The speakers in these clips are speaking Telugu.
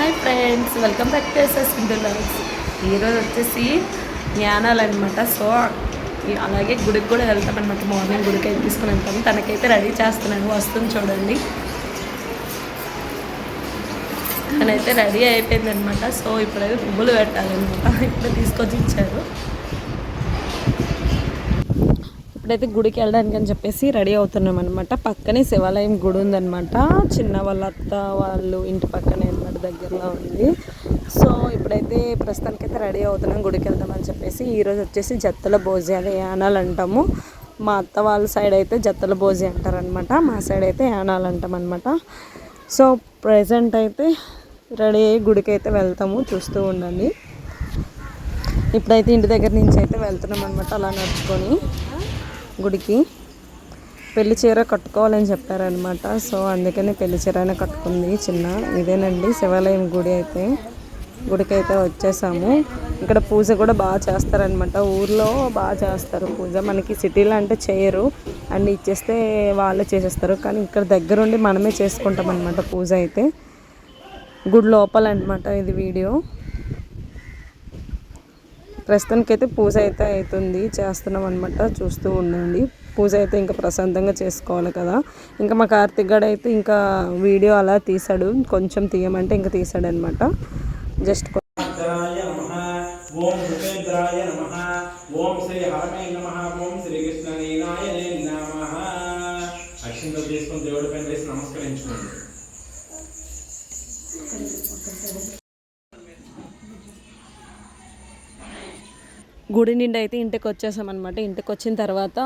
Hi friends welcome back to SS logs ఈరోజు వచ్చేసి జ్ఞానాలు అనమాట సో అలాగే గుడికి కూడా వెళ్తాం అనమాట మార్నింగ్ గుడికి అయితే తీసుకుని వెళ్తాం. తనకైతే రెడీ చేస్తున్నాను. వస్తుంది చూడండి. తనైతే రెడీ అయిపోయింది అనమాట సో ఇప్పుడైతే పువ్వులు పెట్టాలన్నమాట ఇప్పుడు తీసుకొచ్చి ఇచ్చారు. ఇప్పుడైతే గుడికి వెళ్ళడానికి అని చెప్పేసి రెడీ అవుతున్నాం అనమాట పక్కనే శివాలయం గుడి ఉందన్నమాట. చిన్న వాళ్ళ అత్త వాళ్ళు ఇంటి పక్కనే దగ్గరలో ఉంది. సో ఇప్పుడైతే ప్రస్తుతానికైతే రెడీ అవుతున్నాం గుడికి వెళ్దామని చెప్పేసి ఈరోజు వచ్చేసి జత్తల భోజి అదే యానాలు అంటాము మా అత్త వాళ్ళ సైడ్ అయితే జత్తల భోజి అంటారనమాట మా సైడ్ అయితే యానాలు అంటాం అనమాట సో ప్రజెంట్ అయితే రెడీ అయ్యి గుడికి అయితే వెళ్తాము చూస్తూ ఉండండి. ఇప్పుడైతే ఇంటి దగ్గర నుంచి అయితే వెళ్తున్నాం అనమాట అలా నడుచుకొని గుడికి. పెళ్ళి చీర కట్టుకోవాలని చెప్పారనమాట. సో అందుకని పెళ్ళి చీరనే కట్టుకుంది చిన్న. ఇదేనండి శివాలయం గుడి అయితే. గుడికి అయితే వచ్చేసాము. ఇక్కడ పూజ కూడా బాగా చేస్తారనమాట. ఊర్లో బాగా చేస్తారు పూజ. మనకి సిటీలో అంటే చేయరు. అండ్ ఇచ్చేస్తే వాళ్ళే చేసేస్తారు. కానీ ఇక్కడ దగ్గరుండి మనమే చేసుకుంటాం అనమాట పూజ అయితే. గుడి లోపల అనమాట ఇది వీడియో. ప్రస్తుతానికి అయితే పూజ అయితే అవుతుంది. చేస్తున్నాం అనమాట చూస్తూ ఉండండి. పూజ అయితే ఇంకా ప్రశాంతంగా చేసుకోవాలి కదా. ఇంకా మా కార్తిక్ గడ్ అయితే ఇంకా వీడియో అలా తీసాడు. కొంచెం తీయమంటే ఇంకా తీసాడు అనమాట జస్ట్ భద్రాయ ఓం భూపేంద్రాయ నమ. ఓం శ్రీ హరమే నమ. ఓం శ్రీ కృష్ణనీనాయనే నమ. అక్షింతలు తీసుకొని దేవుడి పైన వేసి నమస్కరించుకోండి. గుడి నుండి అయితే ఇంటికి వచ్చేసామన్నమాట. ఇంటికి వచ్చిన తర్వాత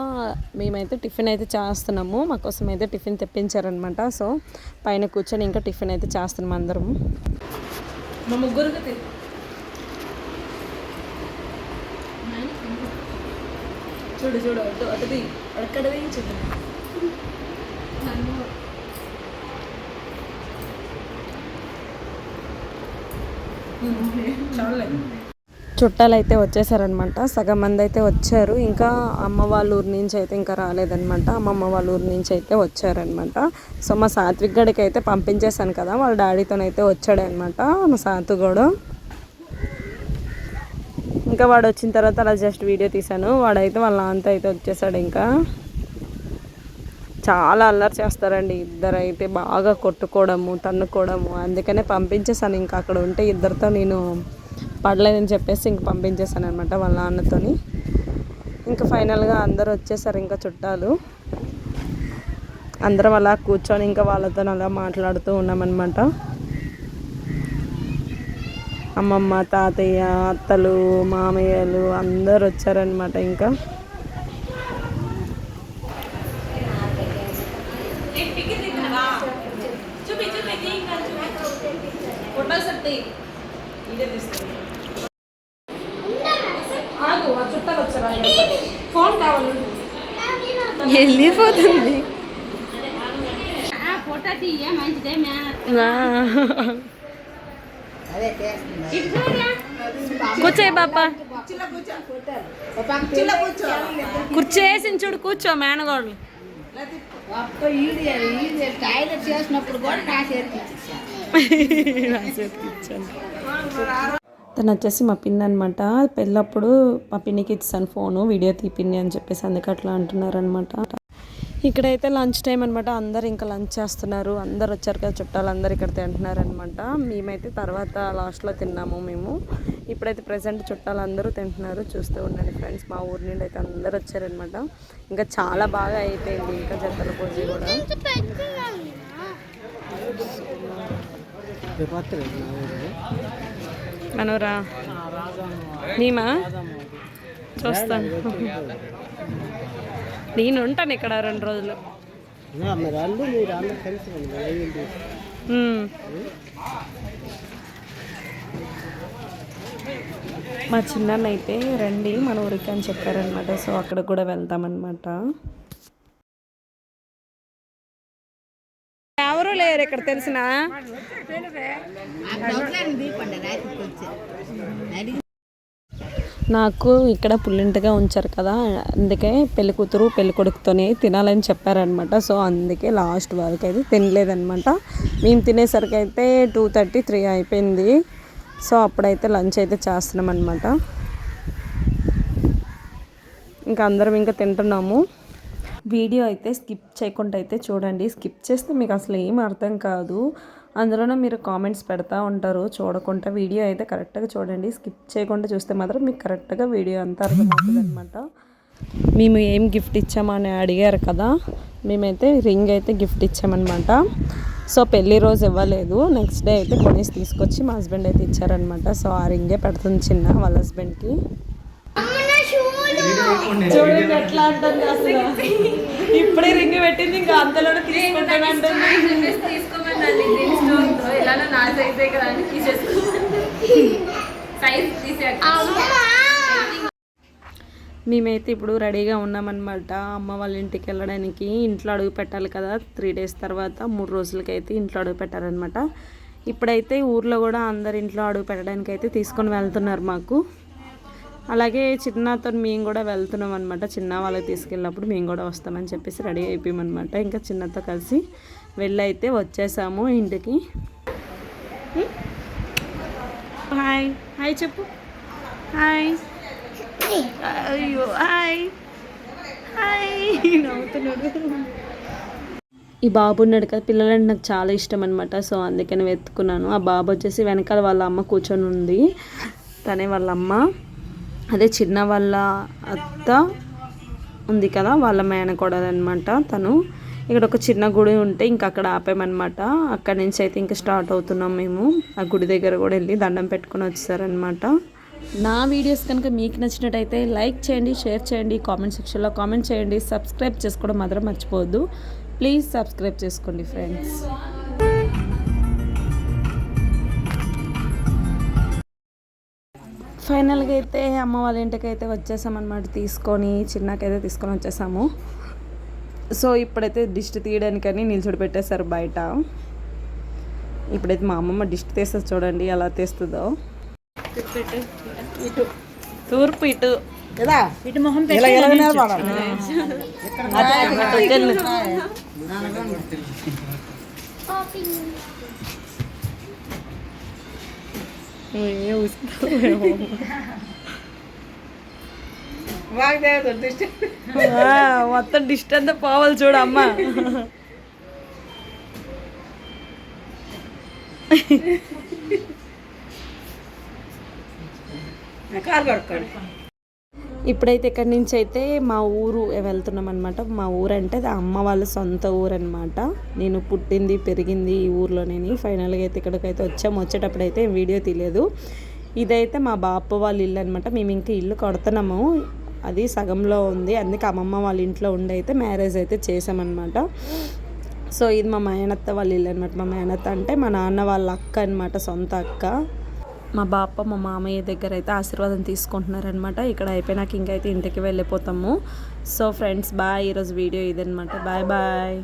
మేమైతే టిఫిన్ అయితే చేస్తున్నాము. మా కోసం అయితే టిఫిన్ తెప్పించారనమాట సో పైన కూర్చొని ఇంకా టిఫిన్ అయితే చేస్తున్నాం అందరం మా ముగ్గురికి చూడు చూడు అటు అటుది అక్కడ చూడు. చుట్టాలు అయితే వచ్చేసారనమాట సగం మంది అయితే వచ్చారు. ఇంకా అమ్మ వాళ్ళ ఊరి నుంచి అయితే ఇంకా రాలేదనమాట అమ్మమ్మ వాళ్ళ ఊరి నుంచి అయితే వచ్చారనమాట సో మా సాత్విక్ గడికి అయితే పంపించేశాను కదా వాళ్ళ డాడీతోనైతే వచ్చాడనమాట మా సాతు కూడా. ఇంకా వాడు వచ్చిన తర్వాత అలా జస్ట్ వీడియో తీశాను. వాడైతే వాళ్ళ నాన్నతో అయితే వచ్చేసాడు ఇంకా. చాలా అల్లరి చేస్తారండి ఇద్దరు అయితే బాగా కొట్టుకోవడము తన్నుకోవడము. అందుకనే పంపించేసాను ఇంకా అక్కడ ఉంటే ఇద్దరితో నేను పడలేదని చెప్పేసి ఇంక పంపించేసాను అనమాట వాళ్ళ నాన్నతోని. ఇంకా ఫైనల్గా అందరు వచ్చేసారు ఇంకా చుట్టాలు. అందరం అలా కూర్చొని ఇంకా వాళ్ళతో అలా మాట్లాడుతూ ఉన్నామన్నమాట. అమ్మమ్మ తాతయ్య అత్తలు మామయ్యలు అందరు వచ్చారనమాట ఇంకా. ఫోన్ వెళ్ళిపోతుంది. కూర్చోయి బాప కూర్చేసి చూడు కూర్చో మేనగోడు. టాయిలెట్ చేసినప్పుడు కూడా నా చేతికి ఇచ్చేసాను తను వచ్చేసి మా పిన్ అనమాట పెళ్ళప్పుడు మా పిన్నికి ఇచ్చాను ఫోను వీడియో తీపిన్ని అని చెప్పేసి అందుకే అట్లా అంటున్నారనమాట ఇక్కడైతే లంచ్ టైం అనమాట అందరు ఇంకా లంచ్ చేస్తున్నారు. అందరు వచ్చారు కదా చుట్టాలు అందరు ఇక్కడ తింటున్నారు అనమాట మేమైతే తర్వాత లాస్ట్లో తిన్నాము మేము. ఇప్పుడైతే ప్రజెంట్ చుట్టాలు అందరూ తింటున్నారు. చూస్తూ ఉండండి ఫ్రెండ్స్ మా ఊరి నుండి అయితే అందరు వచ్చారనమాట ఇంకా చాలా బాగా అయిపోయింది ఇంకా జతల పూజ కూడా. మనోరా. నీమా? చూస్తాను నేను ఉంటాను ఇక్కడ రెండు రోజులు. మా చిన్న అయితే రండి మన ఊరికి అని చెప్పారనమాట సో అక్కడ కూడా వెళ్తామన్నమాట లేరు ఇక్కడ తెలిసిన? నాకు ఇక్కడ పుల్లింటిగా ఉంచారు కదా అందుకే పెళ్ళి కూతురు పెళ్ళి కొడుకుతోనే తినాలని చెప్పారనమాట సో అందుకే లాస్ట్ వరకు అయితే తినలేదనమాట మేము తినేసరికి అయితే టూ థర్టీ త్రీ అయిపోయింది. సో అప్పుడైతే లంచ్ అయితే చేస్తున్నాం అనమాట ఇంకా అందరం ఇంకా తింటున్నాము. వీడియో అయితే స్కిప్ చేయకుండా అయితే చూడండి. స్కిప్ చేస్తే మీకు అసలు ఏం అర్థం కాదు. అందులోనే మీరు కామెంట్స్ పెడతా ఉంటారు. చూడకుండా వీడియో అయితే కరెక్ట్గా చూడండి. స్కిప్ చేయకుండా చూస్తే మాత్రం మీకు కరెక్ట్గా వీడియో అంతా అర్థమవుతుంది అనమాట మేము ఏం గిఫ్ట్ ఇచ్చామని అడిగారు కదా. మేమైతే రింగ్ అయితే గిఫ్ట్ ఇచ్చామన్నమాట. సో పెళ్ళి రోజు ఇవ్వలేదు. నెక్స్ట్ డే అయితే కొనేసి తీసుకొచ్చి మా హస్బెండ్ అయితే ఇచ్చారనమాట సో ఆ రింగే పెడుతుంది చిన్న వాళ్ళ హస్బెండ్కి. చూడండి ఎట్లా అంటుంది అసలు. ఇప్పుడే రింగ్ పెట్టింది ఇంకా అంతలోనే తీసుకుంటానంటుంది తీసుకోమన్నాను దీని స్టోన్తో ఇలానే నా సైజే కదా అని తీసేసుకున్నాను సైజ్ తీసే మేమైతే ఇప్పుడు రెడీగా ఉన్నామన్నమాట. అమ్మ వాళ్ళ ఇంటికి వెళ్ళడానికి ఇంట్లో అడుగు పెట్టాలి కదా. త్రీ డేస్ తర్వాత మూడు రోజులకైతే ఇంట్లో అడుగు పెట్టారనమాట ఇప్పుడైతే ఊర్లో కూడా అందరి ఇంట్లో అడుగు పెట్టడానికి అయితే తీసుకొని వెళ్తున్నారు మాకు. అలాగే చిన్నతో మేము కూడా వెళ్తున్నాం అనమాట చిన్న వాళ్ళకి తీసుకెళ్ళినప్పుడు మేము కూడా వస్తామని చెప్పేసి రెడీ అయిపోయామన్నమాట. ఇంకా చిన్నతో కలిసి వెళ్ళి అయితే వచ్చేసాము ఇంటికి. హాయ్. హాయ్ చెప్పు. హాయ్. అయ్యో హాయ్. హాయ్. నవ్వుతున్నాడు. ఈ బాబు ఉన్నాడు కదా పిల్లలంటే నాకు చాలా ఇష్టం అనమాట సో అందుకని వెతుకున్నాను ఆ బాబు వచ్చేసి వెనకాల వాళ్ళ అమ్మ కూర్చొని ఉంది తనే వాళ్ళ అమ్మ. అదే చిన్న వాళ్ళ అత్త ఉంది కదా వాళ్ళ మేనకోడలు అనమాట తను. ఇక్కడ ఒక చిన్న గుడి ఉంటే ఇంకా అక్కడ ఆపామన్నమాట. అక్కడి నుంచి అయితే ఇంకా స్టార్ట్ అవుతున్నాం మేము. ఆ గుడి దగ్గర కూడా వెళ్ళి దండం పెట్టుకొని వచ్చేసారనమాట నా వీడియోస్ కనుక మీకు నచ్చినట్టయితే లైక్ చేయండి షేర్ చేయండి కామెంట్ సెక్షన్లో కామెంట్ చేయండి. సబ్స్క్రైబ్ చేసుకోవడం మాత్రం మర్చిపోవద్దు. ప్లీజ్ సబ్స్క్రైబ్ చేసుకోండి ఫ్రెండ్స్. ఫైనల్గా అయితే అమ్మ వాళ్ళ ఇంటికి అయితే వచ్చేసామన్నమాట. తీసుకొని చిన్నకైతే తీసుకొని వచ్చేసాము. సో ఇప్పుడైతే దిష్టి తీయడానికని నిల్చోడి పెట్టేశారు బయట. ఇప్పుడైతే మా అమ్మమ్మ దిష్టి తీస్తుంది చూడండి ఎలా తీస్తుందో. ఇటు. తూర్పు ఇటు ఇటు. మొహం. నువ్వే ఊసుకుతావేమో. ఆ, మొత్తం డిస్ట్ అంతా పోవాలి చూడు అమ్మ. ఇప్పుడైతే ఇక్కడి నుంచి అయితే మా ఊరు వెళ్తున్నాం అనమాట మా ఊరు అంటే అది అమ్మ వాళ్ళ సొంత ఊరు అనమాట నేను పుట్టింది పెరిగింది ఈ ఊర్లోనేని. ఫైనల్గా అయితే ఇక్కడికైతే వచ్చాము. వచ్చేటప్పుడు అయితే వీడియో తీయలేదు. ఇదైతే మా బాప వాళ్ళ ఇల్లు అనమాట మేము ఇంకా ఇల్లు కడుతున్నాము. అది సగంలో ఉంది. అందుకే అమ్మమ్మ వాళ్ళ ఇంట్లో ఉండి అయితే మ్యారేజ్ అయితే చేసామన్నమాట సో ఇది మా మేనత్త వాళ్ళ ఇల్లు అనమాట మా మేనత్త అంటే మా నాన్న వాళ్ళ అక్క అనమాట సొంత అక్క. మా బాప మా మామయ్య దగ్గర అయితే ఆశీర్వాదం తీసుకుంటున్నారనమాట ఇక్కడ అయిపోయినాక ఇంకైతే ఇంటికి వెళ్ళిపోతాము. So friends bye. ఈరోజు వీడియో ఇదనమాట బాయ్ బాయ్.